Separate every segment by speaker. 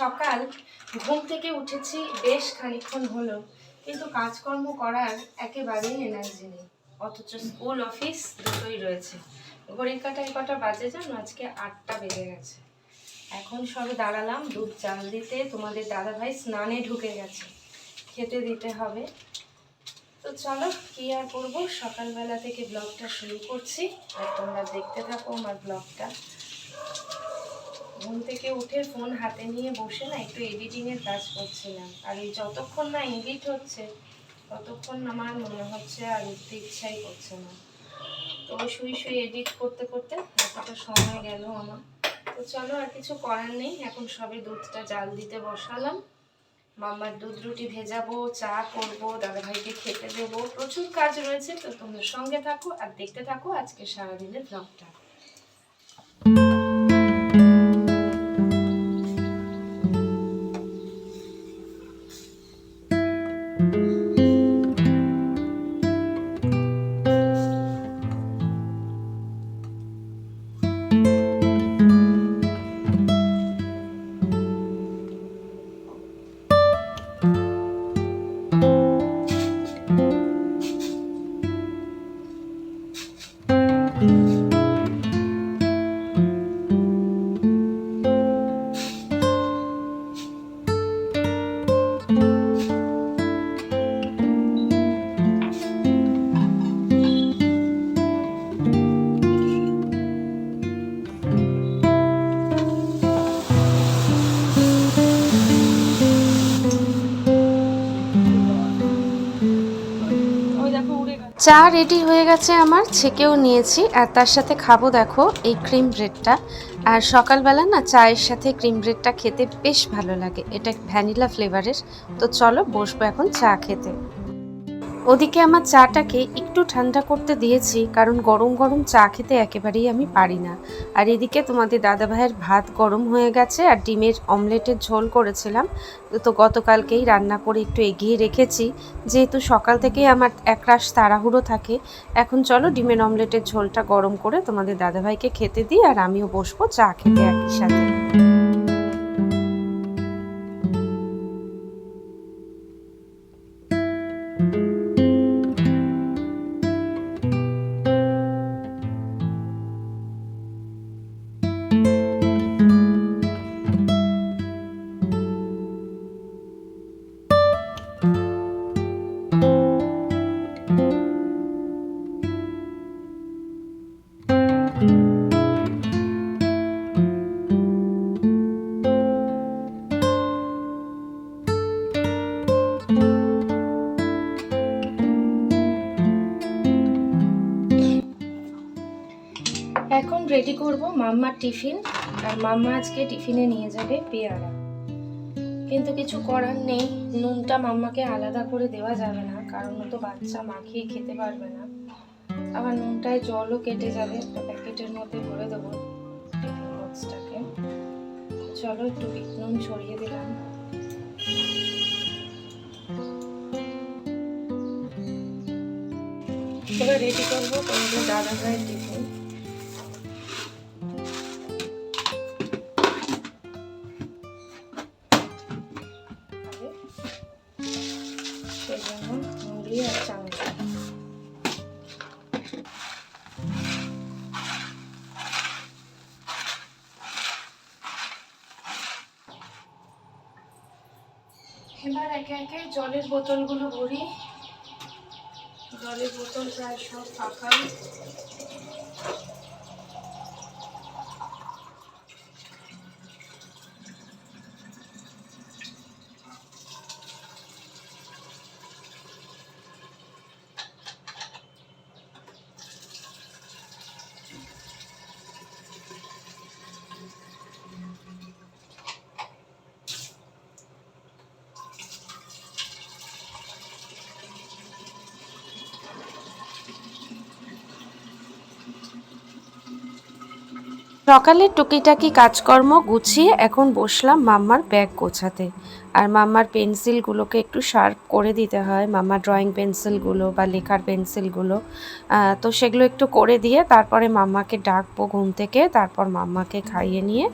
Speaker 1: সকাল ঘুম থেকে উঠেছি, বেশ খানিকক্ষণ হলো। কিন্তু কাজকর্ম করার একেবারেই এনার্জি নেই। অথচ স্কুল অফিস দুটোই রয়েছে। ঘড়ির কাটায় কটা বাজে যান আজকে আটটা বেজে গেছে। এখন সবে দাঁড়ালাম, দুধ চাল দিতে। তোমাদের দাদাভাই স্নানে ঢুকে গেছে। খেতে দিতে হবে। তো চলো, কী আর করব? সকালবেলা থেকে ব্লগটা শুরু করছি। আর তোমরা দেখতে থাকো আমার ব্লগটা ঘুম থেকে উঠে ফোন হাতে নিয়ে বসে না একটু এডিটিং এর কাজ করছিলাম। আর এই যতক্ষণ না এডিট হচ্ছে, ততক্ষণ আমার মনে হচ্ছে আর উঠতে ইচ্ছাই করছে না। তো শুই শুই এডিট করতে করতে এতটা সময় গেল আমার। তো চলো আর কিছু করার নেই, এখন সবে দুধটা জাল দিতে বসালাম। মাম্মার দুধ রুটি ভেজাবো, চা করব, দাদাভাইকে খেতে দেবো। প্রচুর কাজ রয়েছে, তো তোমরা সঙ্গে থাকো আর দেখতে থাকো আজকে সারাদিনের ব্লগটা চা রেডি হয়ে গেছে আমার, ছেঁকেও নিয়েছি। আর তার সাথে খাব দেখো এই ক্রিম ব্রেডটা আর সকালবেলা না চায়ের সাথে ক্রিম ব্রেডটা খেতে বেশ ভালো লাগে। এটা ভ্যানিলা ফ্লেভারের তো চলো বসবো এখন চা খেতে। ওদিকে আমার চাটাকে একটু ঠান্ডা করতে দিয়েছি, কারণ গরম গরম চা খেতে একেবারেই আমি পারি না। আর এদিকে তোমাদের দাদাভাইয়ের ভাত গরম হয়ে গেছে আর ডিমের অমলেটের ঝোল করেছিলাম। তো গতকালকেই রান্না করে একটু এগিয়ে রেখেছি। যেহেতু সকাল থেকেই আমার একরাশ তাড়াহুড়ো থাকে, এখন চলো ডিমের অমলেটের ঝোলটা গরম করে তোমাদের দাদাভাইকে খেতে দিই আর আমিও বসবো চা খেতে একই সাথে। রেডি করব। মাম্মার টিফিন। আর মাম্মা আজকে টিফিনে নিয়ে যাবে পেয়ারা। কিন্তু কিছু করার নেই। নুনটা মাম্মাকে আলাদা করে দেওয়া যাবে না। কারণ তো বাচ্চা মাখিয়ে খেতে পারবে না। আবার নুনটায় জলও কেটে যাবে। একটা প্যাকেটের মধ্যে ভরে দেবো টিফিন বক্সটাকে। চলো একটু নুন ছড়িয়ে দিলাম। এবার রেডি করব তোমাদের দাদা ভাইয়ের টিফিন। এবার একে একে জলের বোতলগুলো ভরি। জলের বোতল প্রায় সব ফাঁকা। সকালের টুকিটাকি কাজকর্ম গুছিয়ে এখন বসলাম মাম্মার ব্যাগ গোছাতে। আর মাম্মার পেন্সিলগুলোকে একটু শার্প করে দিতে হয়, মাম্মার ড্রয়িং পেন্সিলগুলো বা লেখার পেন্সিলগুলো। তো সেগুলো একটু করে দিয়ে তারপরে মাম্মাকে ডাকবো ঘুম থেকে, তারপর মাম্মাকে খাইয়ে নিয়ে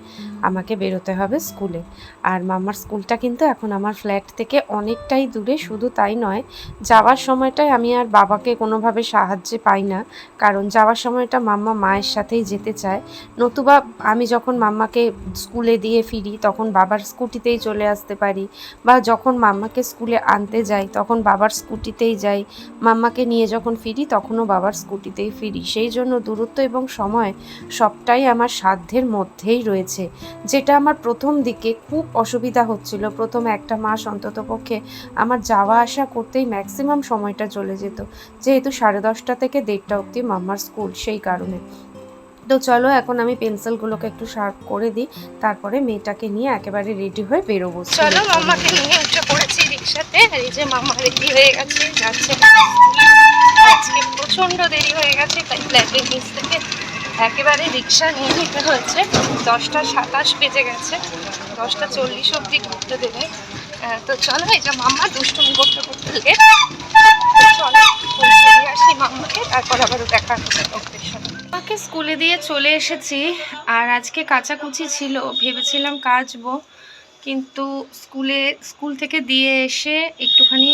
Speaker 1: আমাকে বেরোতে হবে স্কুলে। আর মাম্মার স্কুলটা কিন্তু এখন আমার ফ্ল্যাট থেকে অনেকটাই দূরে, শুধু তাই নয়, যাওয়ার সময়টায় আমি আর বাবাকে কোনোভাবে সাহায্যে পাই না। কারণ যাওয়ার সময়টা মাম্মা মায়ের সাথেই যেতে চায়। নতুবা আমি যখন মাম্মাকে স্কুলে দিয়ে ফিরি, তখন বাবার স্কুটিতেই চলে আসতে পারি। বা যখন মাম্মাকে স্কুলে আনতে যাই, তখন বাবার স্কুটিতেই যাই। মাম্মাকে নিয়ে যখন ফিরি, তখনও বাবার স্কুটিতেই ফিরি। সেই জন্য দূরত্ব এবং সময় সবটাই আমার সাধ্যের মধ্যেই রয়েছে। যেটা আমার প্রথম দিকে খুব অসুবিধা হচ্ছিল। প্রথম একটা মাস অন্তত পক্ষে আমার যাওয়া আসা করতেই ম্যাক্সিমাম সময়টা চলে যেত। যেহেতু সাড়ে দশটা থেকে দেড়টা অবধি মাম্মার স্কুল সেই কারণে। তো চলো, এখন আমি পেন্সিলগুলোকে একটু শার্প করে দিই। তারপরে মেয়েটাকে নিয়ে একেবারে রেডি হয়ে বেরোবো
Speaker 2: চলো মাম্মাকে নিয়ে উঠে পড়েছি রিক্সাতে। আর এই যে মাম্মা রেডি হয়ে গেছে, যাচ্ছে। আজকে প্রচণ্ড দেরি হয়ে গেছে, তাই ফ্ল্যাটের নিচ থেকে একেবারে রিক্সা নিয়ে নিতে হয়েছে দশটা সাতাশ বেজে গেছে, দশটা চল্লিশ অবধি ঘুরতে দেবে। তো চলো, এই যে মাম্মা দুষ্টুমি করতে করতে লেট চলো আসি মাম্মাকে তারপর আবার দেখা হচ্ছে তোমাদের সাথে
Speaker 1: আমাকে স্কুলে দিয়ে চলে এসেছি আর আজকে কাচাকুচি ছিল, ভেবেছিলাম কাচবো। কিন্তু স্কুলে, স্কুল থেকে দিয়ে এসে একটুখানি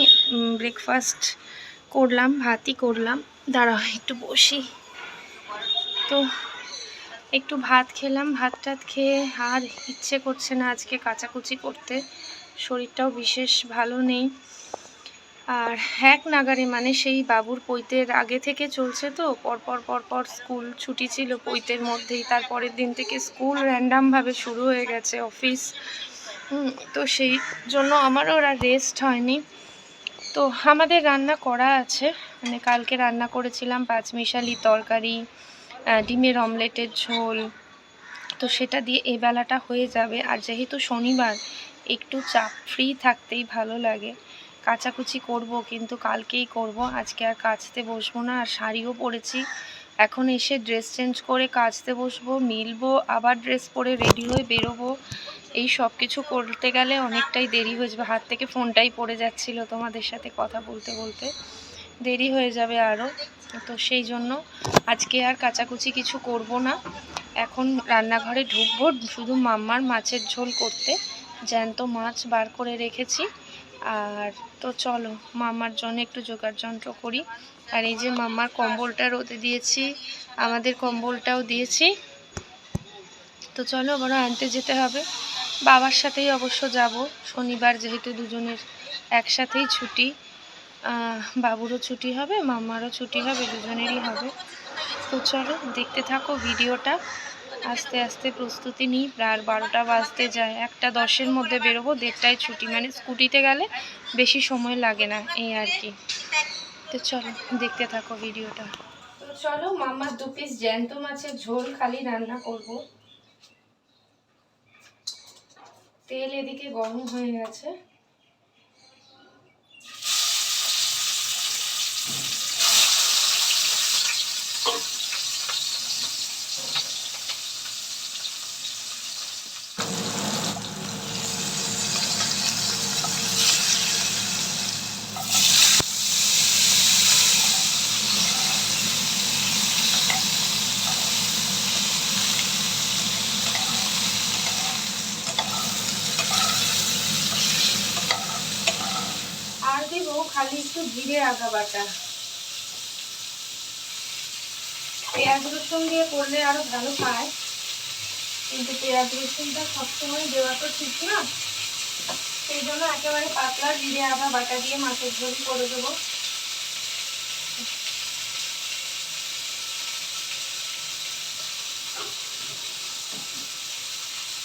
Speaker 1: ব্রেকফাস্ট করলাম, ভাতই করলাম। দাঁড়াও, একটু বসি। তো একটু ভাত খেলাম, ভাত টাত খেয়ে আর ইচ্ছে করছে না আজকে কাচাকুচি করতে। শরীরটাও বিশেষ ভালো নেই। আর এক নাগারে মানে সেই বাবুর পৈতের আগে থেকে চলছে তো, পরপর পরপর স্কুল ছুটি ছিল পৈতের মধ্যেই, তারপরের দিন থেকে স্কুল র্যান্ডামভাবে শুরু হয়ে গেছে অফিস। তো সেই জন্য আমারও ওরা রেস্ট হয়নি। তো আমাদের রান্না করা আছে মানে কালকে রান্না করেছিলাম পাঁচমিশালি তরকারি ডিমের অমলেটের ঝোল। তো সেটা দিয়ে এ বেলাটা হয়ে যাবে, আর যেহেতু শনিবার, একটু চাপ ফ্রি থাকতেই ভালো লাগে। কাচাকুচি করব, কিন্তু কালকেই করব। আজকে আর কাচতে বসবো না, আর শাড়িও পরেছি। এখন এসে ড্রেস চেঞ্জ করে কাচতে বসবো, মিলবো, আবার ড্রেস পরে রেডি হয়ে বেরোবো। এই সব কিছু করতে গেলে অনেকটাই দেরি হয়ে যাবে। হাত থেকে ফোনটাই পড়ে যাচ্ছিল তোমাদের সাথে কথা বলতে বলতে। দেরি হয়ে যাবে আরও তো সেই জন্য আজকে আর কাচাকুচি কিছু করব না। এখন রান্নাঘরে ঢুকবো, শুধু মাম্মার মাছের ঝোল করতে। জ্যান্ত মাছ বার করে রেখেছি। আর তো চলো, মামার জন্য একটু জোগাড় যন্ত্র করি। আর এই যে মামার কম্বলটা রোদে দিয়েছি, আমাদের কম্বলটাও দিয়েছি। তো চলো, আবার আনতে যেতে হবে। বাবার সাথেই অবশ্য যাব। শনিবার যেহেতু দুজনের একসাথেই ছুটি বাবুরও ছুটি হবে, মামারও ছুটি হবে, দুজনেরই হবে। তো চলো, দেখতে থাকো ভিডিওটা। আস্তে আস্তে প্রস্তুতি নিই, প্রায় বারোটা বাজতে যায়। একটা দশের মধ্যে বেরোবো, দেড়টায় ছুটি। মানে স্কুটিতে গেলে বেশি সময় লাগে না, এই আর কি। তো চলো, দেখতে থাকো ভিডিওটা। চলো মামার দু পিস জ্যান্ত মাছের ঝোল খালি রান্না করব। তেল এদিকে গরম হয়ে গেছে। খালি একটু জিরে আদা পেঁয়াজ রসুন দিয়ে করলে আরও ভালো পায় কিন্তু পেঁয়াজ রসুনটা সবসময় দেওয়া তো ঠিক না। সেই জন্য একেবারে পাতলা জিরে আদা বাটা দিয়ে মাছের ঝোল করে দেবো।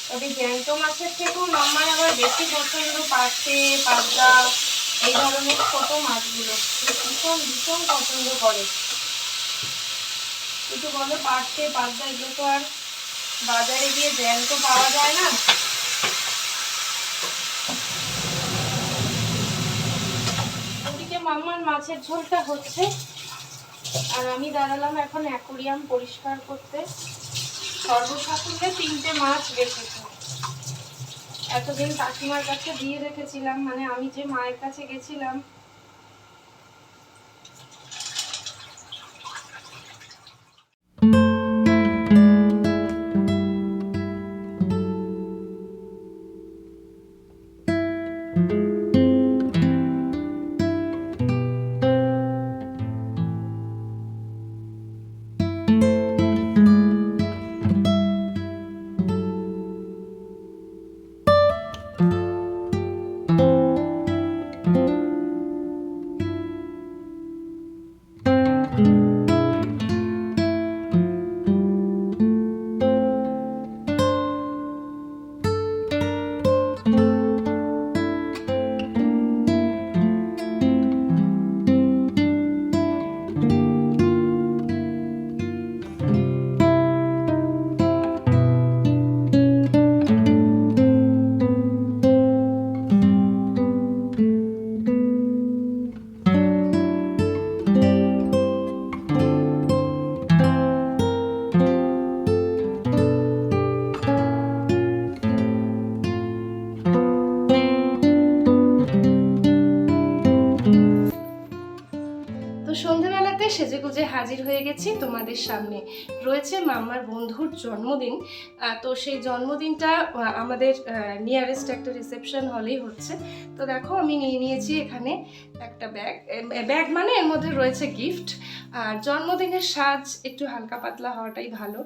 Speaker 1: তবে জ্যান্ত মাছের থেকেও মামার আবার বেশি পছন্দ পার্শে পাবদা। এই ধরনের ছোট মাছগুলো ভীষণ ভীষণ পছন্দ করে। কিন্তু বলো পার্শে পাবদা এগুলো তো আর বাজারে গিয়ে জ্যান্ত পাওয়া যায় না। ওদিকে মাছের ঝোলটা হচ্ছে। আর আমি দাঁড়ালাম এখন অ্যাকোরিয়াম পরিষ্কার করতে। সর্বসাকুল্যে তিনটে মাছ বেঁচেছে।
Speaker 2: এতদিন কাকিমার কাছে দিয়ে রেখেছিলাম মানে আমি যে মায়ের কাছে গেছিলাম সন্ধেবেলাতে সেজেগুজে হাজির হয়ে গেছি তোমাদের সামনে। রয়েছে মাম্মার বন্ধুর জন্মদিন। তো সেই জন্মদিনটা আমাদের নিয়ারেস্ট একটা রিসেপশন হলেই হচ্ছে। তো দেখো আমি নিয়ে নিয়েছি এখানে একটা ব্যাগ ব্যাগ মানে এর মধ্যে রয়েছে গিফট আর জন্মদিনের সাজ একটু হালকা পাতলা হওয়াটাই ভালো।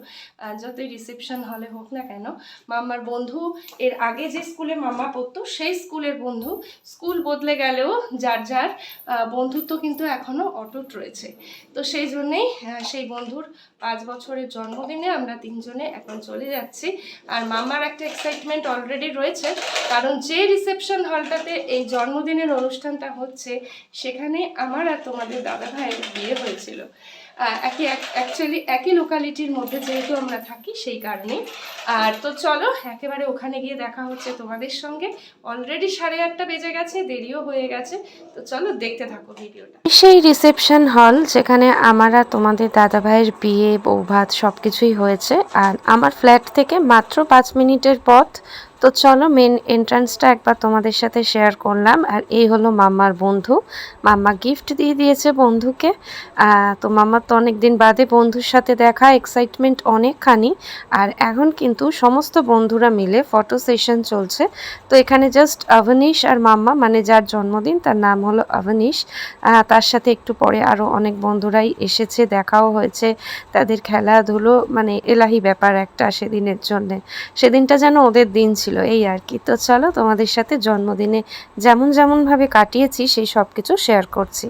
Speaker 2: যতই রিসেপশন হলে হোক না কেন, মামার বন্ধু, এর আগে যে স্কুলে মামা পড়তো, সেই স্কুলের বন্ধু স্কুল বদলে গেলেও যার যার বন্ধুত্ব কিন্তু এখনও অটুট রয়েছে। তো সেই জন্যেই সেই বন্ধুর পাঁচ বছরের জন্মদিনে আমরা তিনজনে এখন চলে যাচ্ছি। আর মামার একটা এক্সাইটমেন্ট অলরেডি রয়েছে। কারণ যে রিসেপশন হলটাতে এই জন্মদিনের অনুষ্ঠানটা হচ্ছে সেখানে আমার আর তোমাদের দাদা ভাইয়ের বিয়ে হয়েছিল। একই অ্যাকচুয়ালি একই লোকালিটির মধ্যে যেহেতু আমরা থাকি সেই কারণে আর তো চলো, একেবারে ওখানে গিয়ে দেখা হচ্ছে তোমাদের সঙ্গে। অলরেডি সাড়ে আটটা বেজে গেছে, দেরিও হয়ে গেছে। তো চলো, দেখতে থাকো ভিডিওটা।
Speaker 1: সেই রিসেপশন হল যেখানে আমার আর তোমাদের দাদা ভাইয়ের বিয়ে, বৌভাত সব কিছুই হয়েছে। আর আমার ফ্ল্যাট থেকে মাত্র পাঁচ মিনিটের পথ। তো চলো মেন এন্ট্রান্সটা একবার তোমাদের সাথে শেয়ার করলাম। আর এই হলো মাম্মার বন্ধু। মাম্মা গিফট দিয়ে দিয়েছে বন্ধুকে। তো মাম্মার তো অনেক দিন বাদে বন্ধুর সাথে দেখা এক্সাইটমেন্ট অনেকখানি। আর এখন কিন্তু সমস্ত বন্ধুরা মিলে ফটো সেশন চলছে। তো এখানে জাস্ট অবনীশ আর মাম্মা মানে যার জন্মদিন তার নাম হলো অবনীশ আহ, তার সাথে একটু পরে আরও অনেক বন্ধুরাই এসেছে দেখাও হয়েছে। তাদের খেলাধুলো মানে এলাহি ব্যাপার একটা সেদিনের জন্যে। সেদিনটা যেন ওদের দিন ছিল এই আর কি। তো চলো তোমাদের সাথে জন্মদিনে যেমন যেমনভাবে কাটিয়েছি, সেই সব কিছু শেয়ার করছি।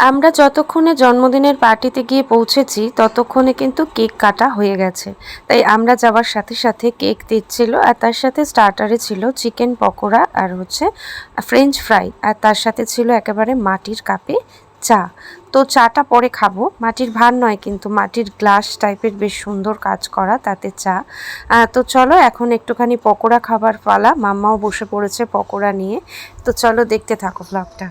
Speaker 1: আমরা যতক্ষণে জন্মদিনের পার্টিতে গিয়ে পৌঁছেছি, ততক্ষণে কিন্তু কেক কাটা হয়ে গেছে। তাই আমরা যাওয়ার সাথে সাথে কেক দিচ্ছিল আর তার সাথে স্টার্টারে ছিল চিকেন পকোড়া আর হচ্ছে ফ্রেঞ্চ ফ্রাই আর তার সাথে ছিল একেবারে মাটির কাপে চা। তো চাটা পরে খাব। মাটির ভার নয় কিন্তু মাটির গ্লাস টাইপের বেশ সুন্দর কাজ করা তাতে চা। তো চলো এখন একটুখানি পকোড়া খাবার পালা। মাম্মাও বসে পড়েছে পকোড়া নিয়ে। তো চলো দেখতে থাকো ব্লগটা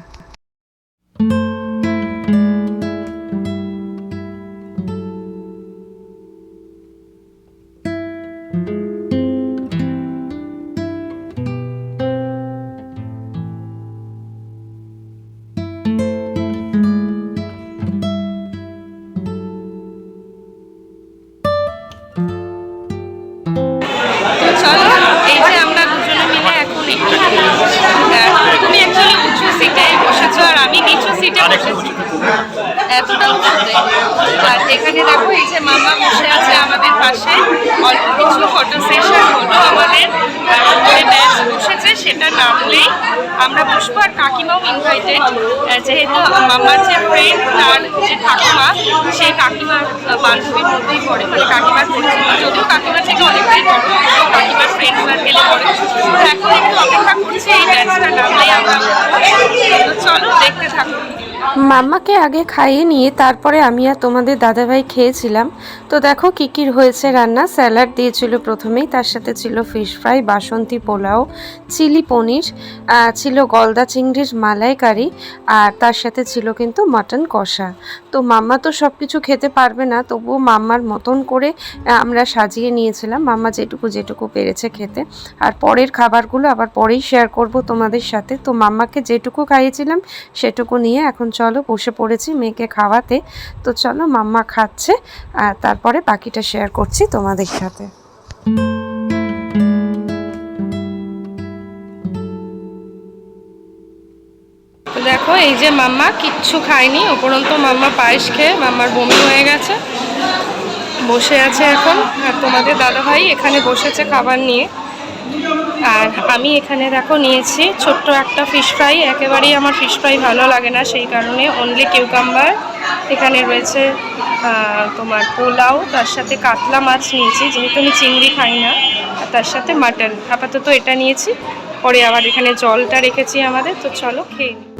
Speaker 2: যেহেতু মামার যে ফ্রেন্ড তার যে কাকিমা, সেই কাকিমার বান্ধবীর মধ্যেই পড়ে। মানে কাকিমার যদিও কাকিমার থেকে অনেকটাই বড় কাকিমার ফ্রেন্ড সার্কেলে পড়ে এখন একটু অপেক্ষা করছি এই ব্যাচটা নামলেই আমরা। চলো, দেখতে থাকো
Speaker 3: মাম্মাকে আগে খাইয়ে নিয়ে তারপরে আমি আর তোমাদের দাদাভাই খেয়েছিলাম। তো দেখো কী কী হয়েছে রান্না। স্যালাড দিয়েছিল প্রথমেই, তার সাথে ছিল fish fry Basanti pulao, chilli paneer ছিল গলদা চিংড়ির মালাইকারি আর তার সাথে ছিল কিন্তু মাটন কষা। তো মাম্মা তো সব কিছু খেতে পারবে না, তবুও মাম্মার মতন করে আমরা সাজিয়ে নিয়েছিলাম মাম্মা যেটুকু যেটুকু পেরেছে খেতে। আর পরের খাবারগুলো আবার পরেই শেয়ার করব তোমাদের সাথে। তো মাম্মাকে যেটুকু খাইয়েছিলাম, সেটুকু নিয়ে এখন চলো বসে পড়েছি মেয়েকে খাওয়াতে। তো চলো মাম্মা খাচ্ছে, আর তারপরে বাকিটা শেয়ার করছি তোমাদের সাথে।
Speaker 1: দেখো, এই যে মাম্মা কিচ্ছু খায়নি, উপরন্ত মাম্মা পায়েস খেয়ে মাম্মার বমি হয়ে গেছে। বসে আছে এখন, আর তোমাদের দাদাভাই এখানে বসেছে খাবার নিয়ে। আর আমি এখানে দেখো নিয়েছি ছোট্ট একটা ফিশ ফ্রাই একেবারেই আমার ফিশ ফ্রাই ভালো লাগে না সেই কারণে অনলি কিউকাম্বার এখানে রয়েছে তোমার পোলাও, তার সাথে কাতলা মাছ নিয়েছি, যেহেতু আমি চিংড়ি খাই না, আর তার সাথে মাটন। আপাতত এটা নিয়েছি, পরে আবার এখানে জলটা রেখেছি আমাদের, তো চলো খেয়ে নিই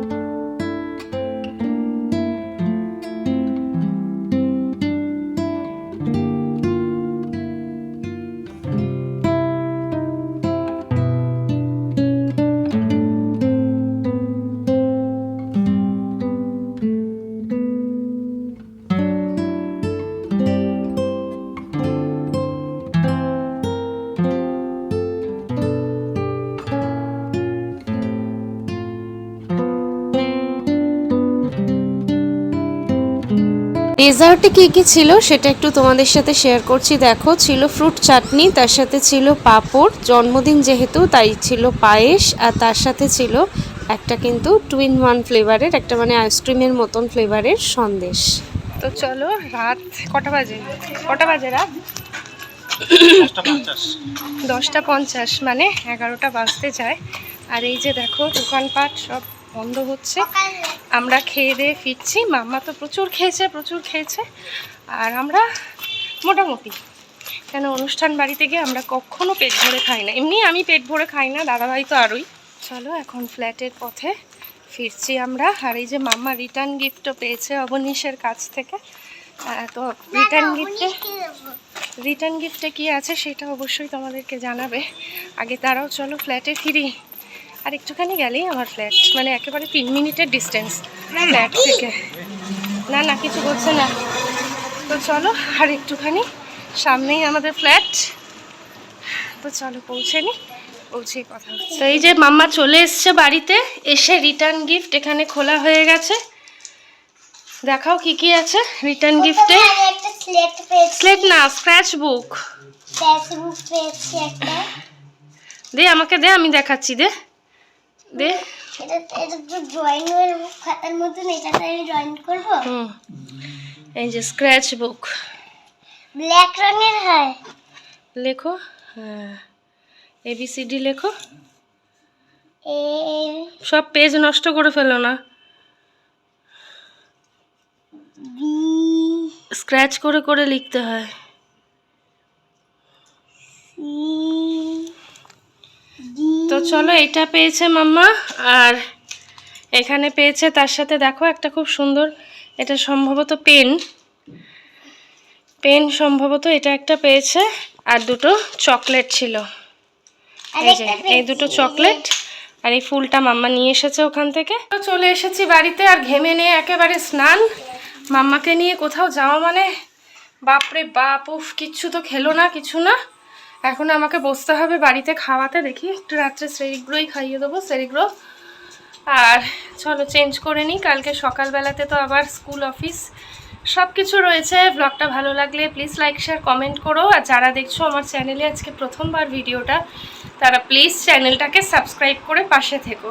Speaker 3: ডেজার্টে কী কী ছিল সেটা একটু তোমাদের সাথে শেয়ার করছি। দেখো ছিল ফ্রুট চাটনি তার সাথে ছিল পাঁপড় জন্মদিন যেহেতু তাই ছিল পায়েস আর তার সাথে ছিল একটা কিন্তু টুইন ওয়ান ফ্লেভারের একটা মানে আইসক্রিমের মতন ফ্লেভারের সন্দেশ।
Speaker 1: তো চলো রাত কটা বাজে? কটা বাজে রাত? দশটা পঞ্চাশ মানে এগারোটা বাজতে যায়। আর এই যে দেখো দোকানপাট সব বন্ধ হচ্ছে। আমরা খেয়ে দিয়ে ফিরছি। মাম্মা তো প্রচুর খেয়েছে প্রচুর খেয়েছে। আর আমরা মোটামুটি। কেন অনুষ্ঠান বাড়িতে গিয়ে আমরা কখনো পেট ভরে খাই না। এমনি আমি পেট ভরে খাই না দাদাভাই তো আরই। চলো এখন ফ্ল্যাটের পথে ফিরছি আমরা। আর এই যে মাম্মা রিটার্ন গিফটও পেয়েছে অবনীশের কাছ থেকে। তো রিটার্ন গিফটে রিটার্ন গিফটে কি আছে সেটা অবশ্যই তোমাদেরকে জানাবে। আগে তারাও চলো ফ্ল্যাটে ফিরি। আর একটুখানি গেলেই আমার ফ্ল্যাট মানে একেবারে তিন মিনিটের ডিস্টেন্স ফ্ল্যাট থেকে। না না কিছু বলছে না। তো চলো আর একটুখানি সামনেই আমাদের ফ্ল্যাট তো চলো পৌঁছে নি পৌঁছে কথা হচ্ছে। তো এই যে মাম্মা চলে এসছে বাড়িতে এসে রিটার্ন গিফট এখানে খোলা হয়ে গেছে। দেখাও কি কি আছে রিটার্ন গিফটে
Speaker 2: স্লেট
Speaker 1: না স্ক্র্যাচ বুক দে আমাকে দে আমি দেখাচ্ছি দে। দে।
Speaker 2: এটা এটা তো ড্রয়িং এর খাতার মতন এটাতে আমি ড্রয়িং করব?
Speaker 1: হুম। এই যে স্ক্র্যাচ বুক
Speaker 2: ব্ল্যাক রঙের হয়।
Speaker 1: লেখো হ্যাঁ। এবিসিডি লেখো।
Speaker 2: এ
Speaker 1: সব পেজ নষ্ট করে ফেলো না। স্ক্র্যাচ করে করে লিখতে হয়।
Speaker 2: সি ডি
Speaker 1: তো চলো এটা পেয়েছে মাম্মা আর এখানে পেয়েছে তার সাথে দেখো একটা খুব সুন্দর এটা সম্ভবত পেন। পেন সম্ভবত এটা একটা পেয়েছে আর দুটো চকলেট ছিল। এই যে এই দুটো চকলেট আর এই ফুলটা মাম্মা নিয়ে এসেছে ওখান থেকে। তো চলে এসেছি বাড়িতে আর ঘেমে নিয়ে একেবারে স্নান। মাম্মাকে নিয়ে কোথাও যাওয়া মানে বাপরে বাপ উফ কিচ্ছু তো খেলো না কিছু না। এখন আমাকে বসতে হবে বাড়িতে খাওয়াতে, দেখি একটু রাত্রে সেরিগ্রোই খাইয়ে দেবো সেরিগ্রো আর চলো চেঞ্জ করে নিই, কালকে সকালবেলাতে তো আবার স্কুল অফিস সব কিছু রয়েছে ব্লগটা ভালো লাগলে প্লিজ লাইক শেয়ার কমেন্ট করো। আর যারা দেখছ আমার চ্যানেলে আজকে প্রথমবার ভিডিওটা, তারা প্লিজ চ্যানেলটাকে সাবস্ক্রাইব করে পাশে থেকো।